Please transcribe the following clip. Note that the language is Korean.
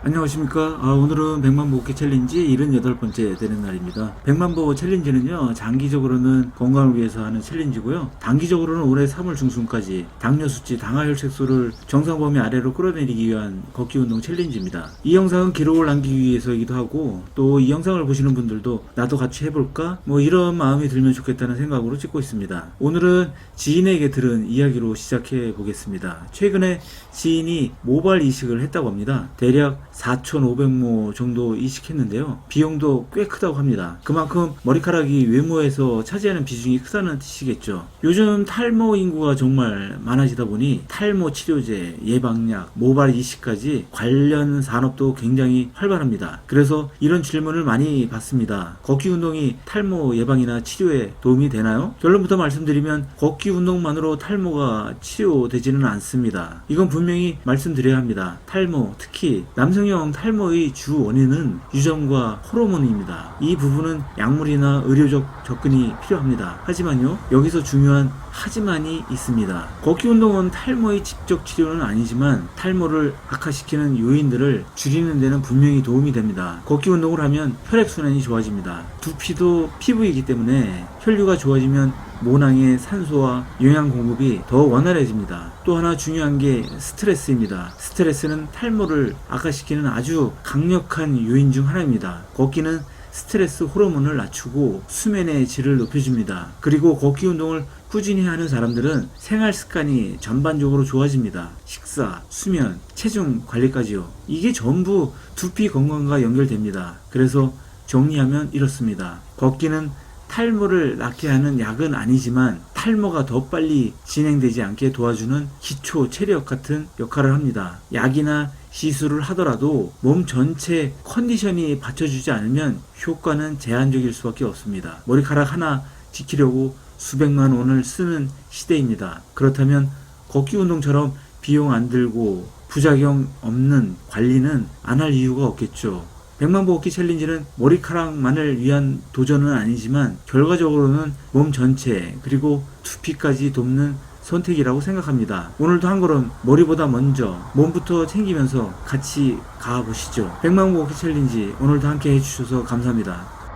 안녕하십니까. 아, 오늘은 100만 보기 챌린지 78번째 되는 날입니다. 100만 보 챌린지는요, 장기적으로는 건강을 위해서 하는 챌린지고요. 단기적으로는 올해 3월 중순까지 당뇨 수치, 당하혈색소를 정상 범위 아래로 끌어내리기 위한 걷기 운동 챌린지입니다. 이 영상은 기록을 남기기 위해서이기도 하고, 또 이 영상을 보시는 분들도 나도 같이 해볼까? 뭐 이런 마음이 들면 좋겠다는 생각으로 찍고 있습니다. 오늘은 지인에게 들은 이야기로 시작해 보겠습니다. 최근에 지인이 모발 이식을 했다고 합니다. 대략 4,500모 정도 이식했는데요. 비용도 꽤 크다고 합니다. 그만큼 머리카락이 외모에서 차지하는 비중이 크다는 뜻이겠죠. 요즘 탈모 인구가 정말 많아지다 보니 탈모 치료제, 예방약, 모발 이식까지 관련 산업도 굉장히 활발합니다. 그래서 이런 질문을 많이 받습니다. 걷기 운동이 탈모 예방이나 치료에 도움이 되나요? 결론부터 말씀드리면 걷기 운동만으로 탈모가 치료되지는 않습니다. 이건 분명히 말씀드려야 합니다. 탈모, 특히 남성 형 탈모의 주 원인은 유전과 호르몬입니다. 이 부분은 약물이나 의료적 접근이 필요합니다. 하지만요, 여기서 중요한 하지만이 있습니다. 걷기 운동은 탈모의 직접 치료는 아니지만 탈모를 악화시키는 요인들을 줄이는 데는 분명히 도움이 됩니다. 걷기 운동을 하면 혈액순환이 좋아집니다. 두피도 피부이기 때문에 혈류가 좋아지면 모낭의 산소와 영양 공급이 더 원활해집니다. 또 하나 중요한 게 스트레스입니다. 스트레스는 탈모를 악화시키는 아주 강력한 요인 중 하나입니다. 걷기는 스트레스 호르몬을 낮추고 수면의 질을 높여줍니다. 그리고 걷기 운동을 꾸준히 하는 사람들은 생활 습관이 전반적으로 좋아집니다. 식사, 수면, 체중 관리까지요. 이게 전부 두피 건강과 연결됩니다. 그래서 정리하면 이렇습니다. 걷기는 탈모를 낫게 하는 약은 아니지만 탈모가 더 빨리 진행되지 않게 도와주는 기초 체력 같은 역할을 합니다. 약이나 시술을 하더라도 몸 전체 컨디션이 받쳐주지 않으면 효과는 제한적일 수밖에 없습니다. 머리카락 하나 지키려고 수백만 원을 쓰는 시대입니다. 그렇다면 걷기 운동처럼 비용 안 들고 부작용 없는 관리는 안 할 이유가 없겠죠. 백만 보기 챌린지는 머리카락만을 위한 도전은 아니지만 결과적으로는 몸 전체 그리고 두피까지 돕는 선택이라고 생각합니다. 오늘도 한 걸음 머리보다 먼저 몸부터 챙기면서 같이 가보시죠. 백만 보기 챌린지 오늘도 함께 해주셔서 감사합니다.